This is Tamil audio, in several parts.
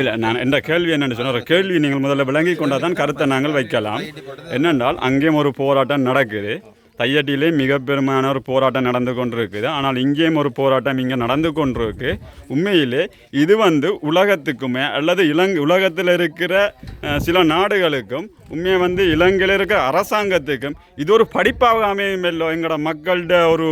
இல்லை நான் என்ற கேள்வி என்னென்னு சொன்ன ஒரு கேள்வி நீங்கள் முதல்ல விளங்கி கொண்டால் தான் கருத்தை நாங்கள் வைக்கலாம். என்னென்றால் அங்கேயும் ஒரு போராட்டம் நடக்குது. தையட்டிலே மிக பெருமையான ஒரு போராட்டம் நடந்து கொண்டிருக்குது. ஆனால் இங்கேயும் ஒரு போராட்டம் இங்கே நடந்து கொண்டிருக்கு. உண்மையிலே இது வந்து உலகத்துக்குமே அல்லது இலங்கை உலகத்தில் இருக்கிற சில நாடுகளுக்கும் உண்மையை வந்து இலங்கையில் இருக்கிற அரசாங்கத்துக்கும் இது ஒரு படிப்பாக அமையும் இல்லை எங்களோட மக்கள்கிட்ட ஒரு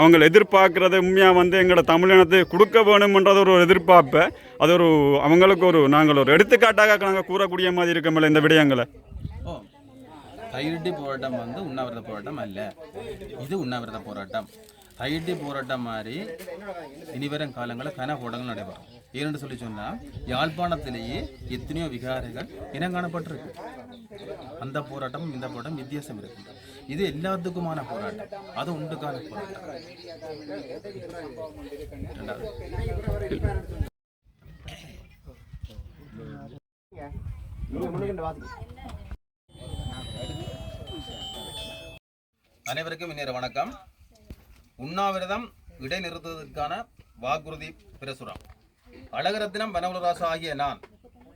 அவங்க எதிர்பார்க்குறது உண்மையாக வந்து எங்களோட தமிழினத்தை கொடுக்க வேணுமன்றது ஒரு எதிர்பார்ப்பை அது ஒரு அவங்களுக்கு ஒரு நாங்கள் ஒரு எடுத்துக்காட்டாக நாங்கள் கூறக்கூடிய மாதிரி இருக்கமில்ல இந்த விடயங்களை? ஓ போராட்டம் வந்து உண்ணாவிரத போராட்டம் அல்ல. இது உண்ணாவிரத போராட்டம். தையிட்டி போராட்டம் மாதிரி இனிவரும் காலங்களில் கன போராட்டங்கள் நடைபெறும். ஏன்னு சொல்லி சொன்னால் யாழ்ப்பாணத்திலேயே எத்தனையோ விகாரைகள் இனம் காணப்பட்டிருக்கு அந்த போராட்டமும் இந்த போராட்டம் வித்தியாசம் இருக்கு இது எல்லாத்துக்குமான போராட்டம். அது உண்டுக்கான போராட்டம். ரெண்டாவது. அனைவருக்கும் இந்நேர வணக்கம். உண்ணாவிரதம் இடைநிறுத்துவதற்கான வாக்குறுதி பிரசுரம். அழகரத்தினம் வனவலராசு ஆகிய நான்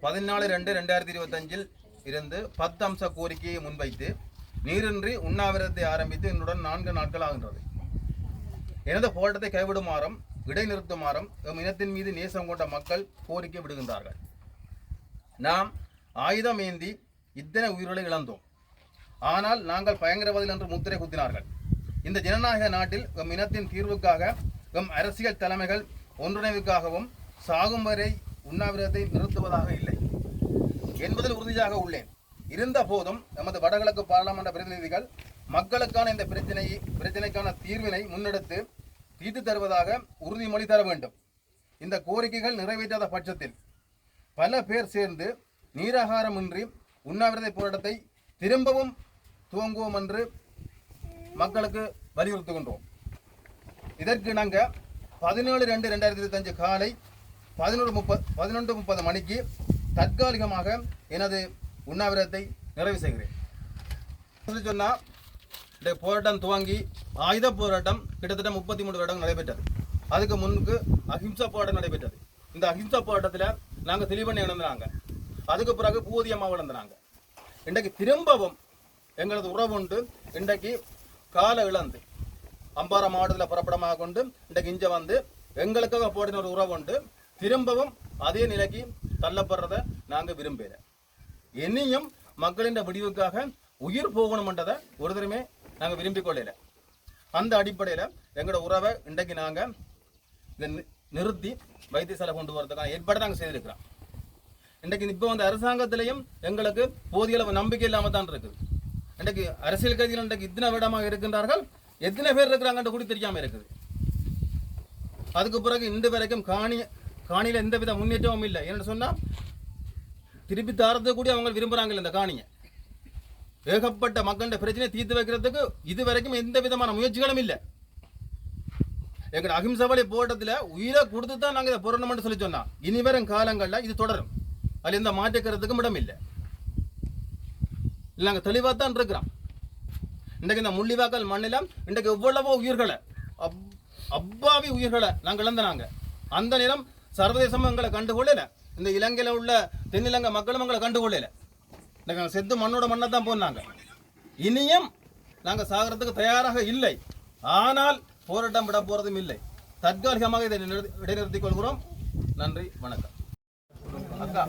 பதினாலு ரெண்டு ரெண்டாயிரத்தி இருபத்தஞ்சில் இருந்து பத்து அம்ச கோரிக்கையை முன்வைத்து நீரின்றி உண்ணாவிரதத்தை ஆரம்பித்து என்னுடன் நான்கு நாட்கள் ஆகின்றது. எனது போராட்டத்தை கைவிடுமாறும் இடைநிறுத்துமாறும் எம் இனத்தின் மீது நேசம் கொண்ட மக்கள் கோரிக்கை விடுகின்றார்கள். நாம் ஆயுதம் ஏந்தி இத்தனை உயிர்களை இழந்தோம். ஆனால் நாங்கள் பயங்கரவாதிகள் என்று முத்திரை குத்தினார்கள். இந்த ஜனநாயக நாட்டில் எம் இனத்தின் தீர்வுக்காக எம் அரசியல் தலைமைகள் ஒன்றிணைவுக்காகவும் சாகும் வரை உண்ணாவிரதத்தை நிறுத்துவதாக இல்லை. என்பதில் உறுதியாக உள்ளேன். இருந்த போதும் எமது வடகிழக்கு பாராளுமன்ற பிரதிநிதிகள் மக்களுக்கான இந்த பிரச்சனை பிரச்சனைக்கான தீர்வினை முன்னெடுத்து தீர்த்து தருவதாக உறுதிமொழி தர வேண்டும். இந்த கோரிக்கைகள் நிறைவேற்றாத பட்சத்தில் பல பேர் சேர்ந்து நீராகாரமின்றி உண்ணாவிரத போராட்டத்தை திரும்பவும் துவங்குவோம் என்று மக்களுக்கு வலியுறுத்துகின்றோம். இதற்கு நாங்கள் பதினேழு ரெண்டு ரெண்டாயிரத்தி இருபத்தஞ்சு காலை பதினொரு முப்பது பதினொன்று முப்பது மணிக்கு தற்காலிகமாக எனது உண்ணாவிரதத்தை நிறைவு செய்கிறேன். சொன்னால் இந்த போராட்டம் துவங்கி ஆயுத போராட்டம் கிட்டத்தட்ட முப்பத்தி மூணு வருடம் நடைபெற்றது. அதுக்கு முன்னுக்கு அஹிம்சா போராட்டம் நடைபெற்றது. இந்த அஹிம்சா போராட்டத்தில் நாங்கள் தெளிவண்ணை இழந்தாங்க அதுக்கு பிறகு பூதியமாக அம்மாவை இழந்தாங்க இன்றைக்கு திரும்பவும் எங்களது உறவுண்டு இன்றைக்கு கால இழந்து அம்பாறை மாவட்டத்தில் புறப்படமாக கொண்டு இன்றைக்கு இங்கே வந்து எங்களுக்காக போடின ஒரு உறவுண்டு திரும்பவும் அதே நிலைக்கு தள்ளப்படுறதை நாங்கள் விரும்பல இனியும் மக்களின் விடிவுக்காக உயிர் போகணும்ன்றதை ஒரு தரமே நாங்கள் விரும்பிக் கொள்ளல. அந்த அடிப்படையில் எங்களோட உறவை இன்றைக்கு நாங்கள் இதை நி- நிறுத்தி வைத்தியசாலை கொண்டு வரதுக்கான ஏற்பாடு நாங்கள் செய்திருக்கிறோம். இன்றைக்கு இப்போ வந்து அரசாங்கத்திலையும் எங்களுக்கு போதிய அளவு நம்பிக்கை இல்லாமல் தான் இருக்குது. இன்றைக்கு அரசியல் கைதிகள் இன்றைக்கு இத்தனை விடமாக இருக்கின்றார்கள் எத்தனை பேர் இருக்கிறாங்கன்ற கூட தெரியாமல் இருக்குது. அதுக்கு பிறகு இன்று வரைக்கும் காணி காணியில் எந்த வித முன்னேற்றமும் இல்லை. ஏன்னு சொன்னால் திருப்பி தாரது கூட அவங்க விரும்புகிறாங்க இந்த காணியை. ஏகப்பட்ட மக்கள பிரச்சனை தீர்த்து வைக்கிறதுக்கு இது வரைக்கும் எந்த விதமான முயற்சிகளும் இல்லை. எங்களோட அகிம்சை வழி போராட்டத்தில் உயிரை கொடுத்து தான் நாங்கள் இதை புறணும்னு சொல்லி சொன்னோம் இனி வரும் காலங்களில் இது தொடரும். அதில் எந்த மாற்றிக்கிறதுக்கும் இடம் இல்லை. இல்லை நாங்கள் தெளிவாக தான் இருக்கிறோம் இன்றைக்கு இந்த முள்ளிவாக்கல் மண்ணில் இன்றைக்கு எவ்வளவோ உயிர்களை அப் அப்பாவி உயிர்களை நாங்கள் இழந்தனாங்க. அந்த நேரம் சர்வதேசமும் எங்களை கண்டுகொள்ளல. இந்த இலங்கையில் உள்ள தென்னிலங்கை மக்களும் எங்களை கண்டுகொள்ளல. நாங்கள் செத்து மண்ணோட மண்ணை தான் போனாங்க இனியும் நாங்கள் சாகிறதுக்கு தயாராக இல்லை. ஆனால் போராட்டம் விட போறதும் இல்லை. தற்காலிகமாக இதை நிறு- இடைநிறுத்திக் கொள்கிறோம். நன்றி வணக்கம். அக்கா.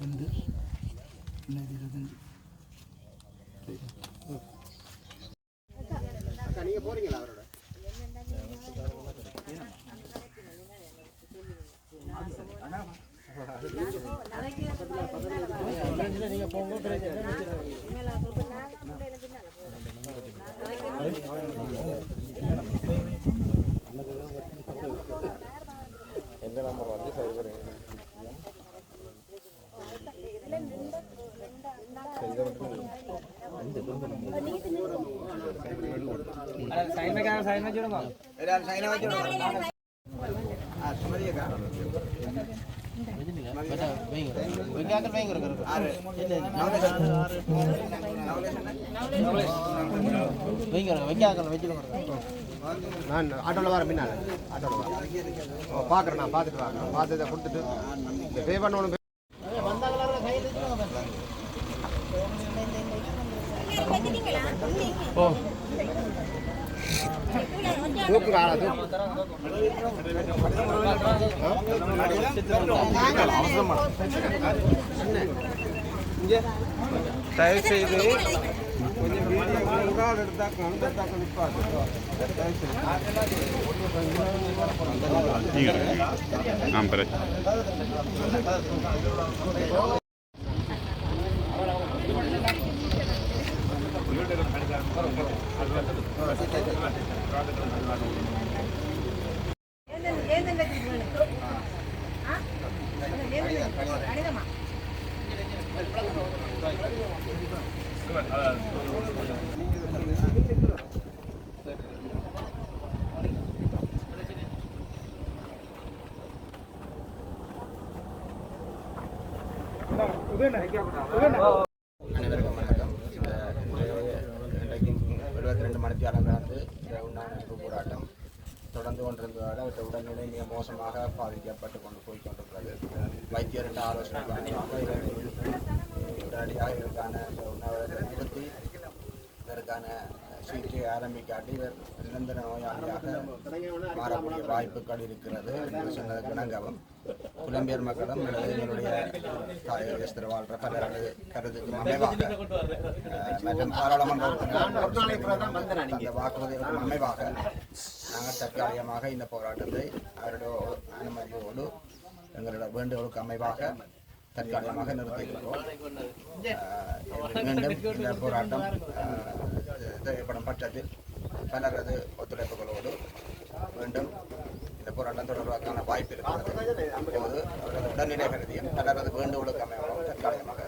gündür. Medyanın ரெண்டு ரெண்டாயிரத்தி இருபத்தஞ்சு நான் ஆட்டோவில் வரேன் பின்னால். ஆட்டோவில் வரேன் ஓ பார்க்குறேன் நான் பார்த்துட்டு வரேன் நான் பார்த்து இதை கொடுத்துட்டு இந்த பே பண்ண ஒன்று ஓ. Ambre. எடுத்தாக்க நிற்பாது தயவு செய்து நீங்கள் ஆ பிரச்சனை அனைவருக்கும் வணக்கம் இன்றைக்கு எழுபத்தி ரெண்டு மணித்தியாலம் நடந்து இந்த உண்ணாநிலை போராட்டம் தொடர்ந்து கொண்டிருந்ததால் அவற்றை உடல்நிலை மிக மோசமாக பாதிக்கப்பட்டு கொண்டு போய் கொண்டிருக்கிறது. வைத்தியர்கிட்ட ஆலோசனை உடனடியாக இதற்கான இந்த நிறுத்தி இதற்கான சிகிச்சை ஆரம்பிக்காட்டி இவர் நிரந்தர நோயாளியாக மாறக்கூடிய வாய்ப்புகள் இருக்கிறது என்று சொன்னதற்கு இணங்கவும் புலம்பெயர் மக்களும் என்னுடைய எங்களுடைய தாயகத்தில் வாழ்ற பலரது கருத்துக்கு அமைவாக மற்றும் பாராளுமன்ற உறுப்பினர்கள் அந்த அமைவாக நாங்கள் தற்காலிகமாக இந்த போராட்டத்தை அவருடைய அனுமதியோடு எங்களோட வேண்டுகோளுக்கு அமைவாக தற்காலிகமாக நிறுத்தியிருக்கிறோம் மீண்டும் இந்த போராட்டம் தேவைப்படும் பட்சத்தில் பலரது ஒத்துழைப்புகளோடு மீண்டும் இந்த போராட்டம் தொடர்வதற்கான வாய்ப்பு இருக்கிறது. இப்போது அவரது உடல்நிலை கருதியும் பலரது வேண்டுகோளுக்கு அமைவரும் தற்காலிகமாக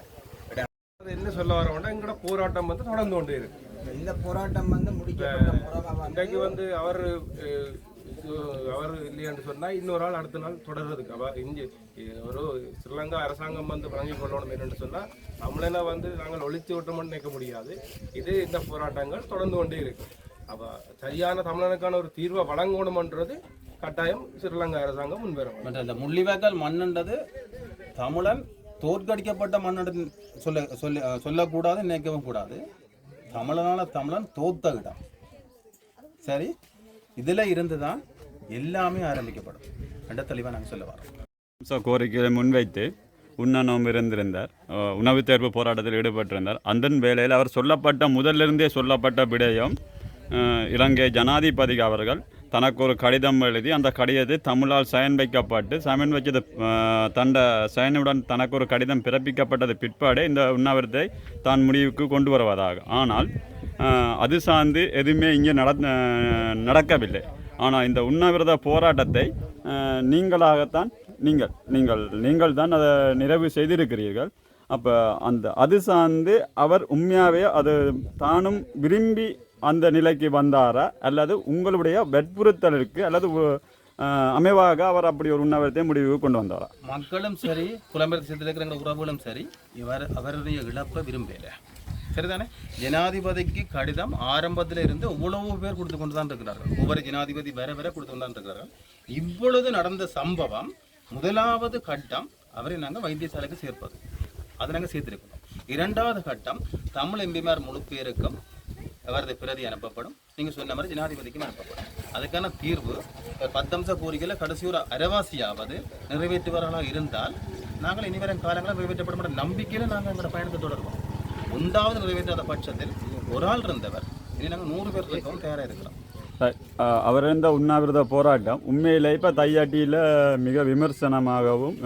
என்ன சொல்ல வரோம்னா எங்களோட போராட்டம் வந்து தொடர்ந்து கொண்டே இருக்கு. இந்த போராட்டம் வந்து முடிக்கப்பட்ட இன்றைக்கு வந்து அவர் அஹ், இது- அவர் இல்லையான்னு இன்னொரு ஆள் அடுத்த நாள் தொடர்றதுக்கு. அவ இஞ்சி ஒரு ஸ்ரீலங்கா அரசாங்கம் வந்து வழங்கி கொள்ளணும் என்னன்னு சொன்னால் தமிழனை வந்து நாங்கள் ஒழித்து விட்டோம்னு நினைக்க முடியாது. இது இந்த போராட்டங்கள் தொடர்ந்து கொண்டே இருக்கு. அப்போ சரியான தமிழனுக்கான ஒரு தீர்வை வழங்கணுமன்றது கட்டாயம் ஸ்ரீலங்கா அரசாங்கம் முன்வரும் மற்ற இந்த முள்ளிவாய்க்கால் மண்ணுன்றது தமிழன் தோற்கடிக்கப்பட்ட மண்ணு சொல்ல சொல்ல சொல்லக்கூடாது நினைக்கவும் கூடாது. தமிழனால தமிழன் தோத்த இடம். சரி? இதில் இருந்து தான் எல்லாமே ஆரம்பிக்கப்படும். ரெண்ட தெளிவாக நாங்கள் சொல்ல வரோம். ஸோ கோரிக்கையை முன்வைத்து உண்ண நோம்பு இருந்திருந்தார் உணவு தேர்வு போராட்டத்தில் ஈடுபட்டிருந்தார். அந்த வேளையில் அவர் சொல்லப்பட்ட முதலிருந்தே சொல்லப்பட்ட விடயம் இலங்கை ஜனாதிபதி அவர்கள் தனக்கு ஒரு கடிதம் எழுதி அந்த கடிதத்தை தமிழால் சயன் வைக்கப்பட்டு சயன் வைச்சது தண்ட சயனுடன் தனக்கு ஒரு கடிதம் பிறப்பிக்கப்பட்டது பிற்பாடு இந்த உண்ணாவிரத்தை தான் முடிவுக்கு கொண்டு வருவதாக. ஆனால் அது சார்ந்து எதுவுமே இங்கே நட நடக்கவில்லை. ஆனால் இந்த உண்ணாவிரத போராட்டத்தை நீங்களாகத்தான் நீங்கள் நீங்கள் நீங்கள் தான் அதை நிறைவு செய்திருக்கிறீர்கள். அப்போ அந்த அது சார்ந்து அவர் உண்மையாகவே அது தானும் விரும்பி அந்த நிலைக்கு வந்தாரா? அல்லது உங்களுடைய வற்புறுத்தலுக்கு அல்லது அமைவாக அவர் அப்படி ஒரு உண்ணாவிரத்தை முடிவுக்கு கொண்டு வந்தாரா? மக்களும் சரி புலம்பெயர் தேசத்தில் உறவுகளும் சரி இவர் அவருடைய இழப்பை விரும்பலை சரிதானே? ஜனாதிபதிக்கு கடிதம் ஆரம்பத்தில் இருந்து இவ்வளவு பேர் கொடுத்து கொண்டு தான் இருக்கிறார்கள். ஒவ்வொரு ஜனாதிபதி வேற வர கொடுத்து கொண்டு தான் இருக்கிறார்கள். இவ்வளவு நடந்த சம்பவம் முதலாவது கட்டம் அவரை நாங்கள் வைத்தியசாலைக்கு சேர்ப்பது. அதை நாங்கள் சேர்த்திருக்கணும். இரண்டாவது கட்டம் தமிழ் எம்பிமார் முழு பேருக்கும் அவரது பிரதி அனுப்பப்படும். நீங்கள் சொன்ன மாதிரி ஜனாதிபதிக்கும் அனுப்பப்படும். அதுக்கான தீர்வு பத்தம்ச கோரிக்கையில் கடைசி ஒரு அரைவாசியாவது நிறைவேற்றுவார்களாக இருந்தால் நாங்கள் இனிவரும் காலங்களில் நிறைவேற்றப்படும் என்ற நம்பிக்கையில் நாங்கள் எங்களோட பயணத்தை தொடருவோம். ஒன்றாவது நிறைவேற்றாத பட்சத்தில் ஒரு ஆள் இருந்தவர். இனி நாங்கள் நூறு பேர் இருக்கவும் தயாராக இருக்கிறோம். அவர் இருந்த உண்ணாவிரத போராட்டம் உண்மையிலே இப்போ தையாட்டியில் மிக விமர்சனமாகவும்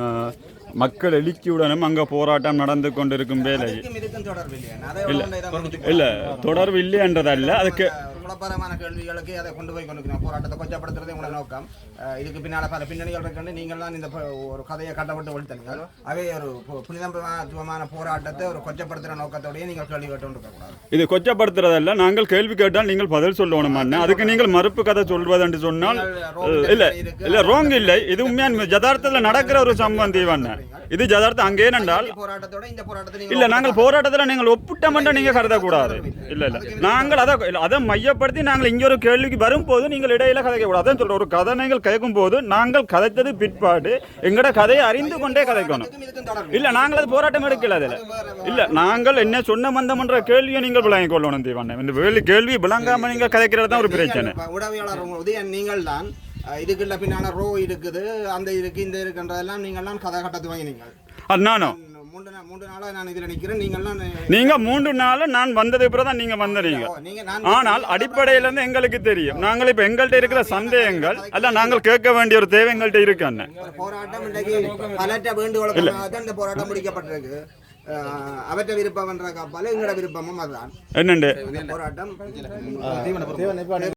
மக்கள் எழுச்சியுடனும் அங்கே போராட்டம் நடந்து கொண்டிருக்கும் வேலை. முடிச்சு இல்லை தொடர்பு இல்லைன்றதல்ல அதுக்கு குழப்பரமான கேள்விகளுக்கு அதை கொண்டு போய் கொண்டு போராட்டத்தை கொச்சப்படுத்துறதே உங்களோட நோக்கம். இதுக்கு பின்னால பல பின்னணிகள் இருக்குன்னு நீங்கள் தான் இந்த ஒரு கதையை கட்டப்பட்டு ஒழித்தனீங்க அவை ஒரு பு- புனிதமான போராட்டத்தை ஒரு கொச்சப்படுத்துகிற நோக்கத்தோடய நீங்கள் கேள்வி கேட்டு இது கொச்சப்படுத்துறதல்ல நாங்கள் கேள்வி கேட்டால் நீங்கள் பதில் சொல்லணுமான்னு அதுக்கு நீங்கள் மறுப்பு கதை சொல்வது என்று சொன்னால் இல்ல இல்ல ரோங் இல்லை. இது உண்மையான யதார்த்தத்தில் நடக்கிற ஒரு சம்பந்தி வண்ண இது யதார்த்தம் அங்கே என்றால் இல்ல நாங்கள் போராட்டத்தில் நீங்கள் ஒப்பிட்டமென்ற நீங்க கருதக்கூடாது. இல்ல இல்ல. நாங்கள் அதை அதை மையப்படுத்தி நாங்கள் இங்க ஒரு கேள்விக்கு வரும்போது நீங்கள் இடையில கதைக்க கூடாது அதான் ஒரு கதை நீங்கள் கேட்கும் போது நாங்கள் கதைத்தது பிற்பாடு. எங்கட கதையை அறிந்து கொண்டே கதைக்கணும். இல்ல நாங்கள் அது போராட்டம் எடுக்கல அதுல. இல்ல நாங்கள் என்ன சொன்ன மந்தம்ன்ற கேள்வியை நீங்கள் விளங்கிக் கொள்ளணும் தீவான. இந்த வேலி கேள்வி விளங்காம நீங்க கதைக்கிறது தான் ஒரு பிரச்சனை. நீங்கள் உடவியாளர் உதயன் நீங்கள் தான் இதுக்குள்ள பின்னால ரோ இருக்குது அந்த இருக்கு இந்த இருக்குன்றதெல்லாம் நீங்கள்லாம் கதை கட்டத்து வாங்கி நீங்கள் அது நானும் மூன்று நாள் மூன்று நாளாக நான் இதில் நிற்கிறேன் நீங்கள்லாம் நீங்க மூன்று நாள் நான் வந்தது பிறகு தான் நீங்க வந்தீங்க நீங்கள் நான் ஆனால் அடிப்படையில இருந்து எங்களுக்கு தெரியும். நாங்கள் இப்ப எங்கள்கிட்ட இருக்கிற சந்தேகங்கள் அல்ல நாங்கள் கேட்க வேண்டிய ஒரு தேவை எங்கள்கிட்ட இருக்கு அண்ணன் போராட்டம் இன்றைக்கு பலற்ற இந்த போராட்டம் முடிக்கப்பட்டிருக்கு. அவற்றை விருப்பம் என்ற கப்பால எங்களோட விருப்பமும் அதுதான். என்னண்டு? போராட்டம்